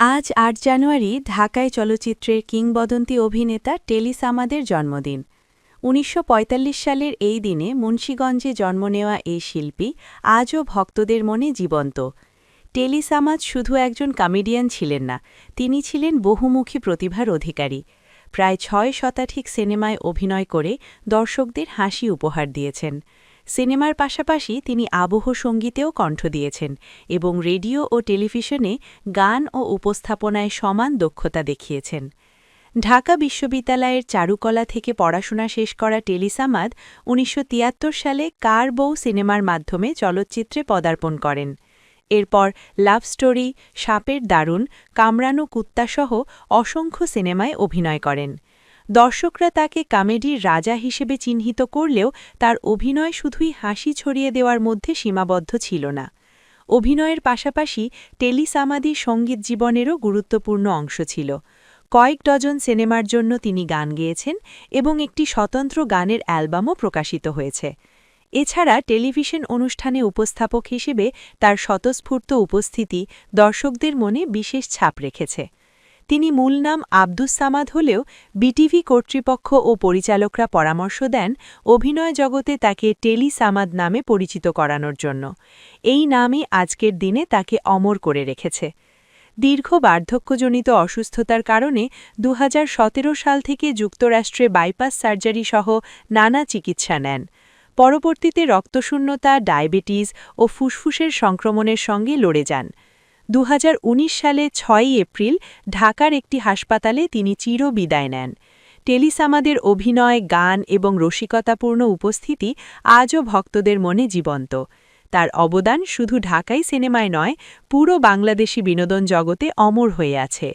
আজ আট জানুয়ারি ঢাকায় চলচ্চিত্রের কিংবদন্তি অভিনেতা টেলিসামাদের জন্মদিন। উনিশশো পঁয়তাল্লিশ সালের এই দিনে মুন্সীগঞ্জে জন্ম নেওয়া এই শিল্পী আজও ভক্তদের মনে জীবন্ত। টেলিসামাদ শুধু একজন কমেডিয়ান ছিলেন না, তিনি ছিলেন বহুমুখী প্রতিভার অধিকারী। প্রায় ছয় শতাধিক সিনেমায় অভিনয় করে দর্শকদের হাসি উপহার দিয়েছেন। সিনেমার পাশাপাশি তিনি আবহ সঙ্গীতেও কণ্ঠ দিয়েছেন এবং রেডিও ও টেলিভিশনে গান ও উপস্থাপনায় সমান দক্ষতা দেখিয়েছেন। ঢাকা বিশ্ববিদ্যালয়ের চারুকলা থেকে পড়াশোনা শেষ করা টেলিসামাদ উনিশশো তিয়াত্তর সালে কার বউ সিনেমার মাধ্যমে চলচ্চিত্রে পদার্পণ করেন। এরপর লাভ স্টোরি, সাপের দারুণ, কামরানো কুত্তাসহ অসংখ্য সিনেমায় অভিনয় করেন। দর্শকরা তাকে কমেডির রাজা হিসেবে চিহ্নিত করলেও তার অভিনয় শুধুই হাসি ছড়িয়ে দেওয়ার মধ্যে সীমাবদ্ধ ছিল না। অভিনয়ের পাশাপাশি টেলিসামাদি সংগীত জীবনেরও গুরুত্বপূর্ণ অংশ ছিল। কয়েক ডজন সিনেমার জন্য তিনি গান গেয়েছেন এবং একটি স্বতন্ত্র গানের অ্যালবামও প্রকাশিত হয়েছে। এছাড়া টেলিভিশন অনুষ্ঠানে উপস্থাপক হিসেবে তার স্বতঃস্ফূর্ত উপস্থিতি দর্শকদের মনে বিশেষ ছাপ রেখেছে। তিনি মূল নাম আব্দুস সামাদ হলেও বিটিভি কর্তৃপক্ষ ও পরিচালকরা পরামর্শ দেন অভিনয় জগতে তাকে টেলি সামাদ নামে পরিচিত করানোর জন্য। এই নামই আজকের দিনে তাকে অমর করে রেখেছে। দীর্ঘ বার্ধক্যজনিত অসুস্থতার কারণে দু হাজার সতেরো সাল থেকে যুক্তরাষ্ট্রে বাইপাস সার্জারি সহ নানা চিকিৎসা নেন। পরবর্তীতে রক্তশূন্যতা, ডায়াবেটিস ও ফুসফুসের সংক্রমণের সঙ্গে লড়ে যান। দু হাজার উনিশ সালে ছয়ই এপ্রিল ঢাকার একটি হাসপাতালে তিনি চিরবিদায় নেন। টেলিসামাদের অভিনয়, গান এবং রসিকতাপূর্ণ উপস্থিতি আজও ভক্তদের মনে জীবন্ত। তার অবদান শুধু ঢাকাই সিনেমায় নয়, পুরো বাংলাদেশি বিনোদন জগতে অমর হয়ে আছে।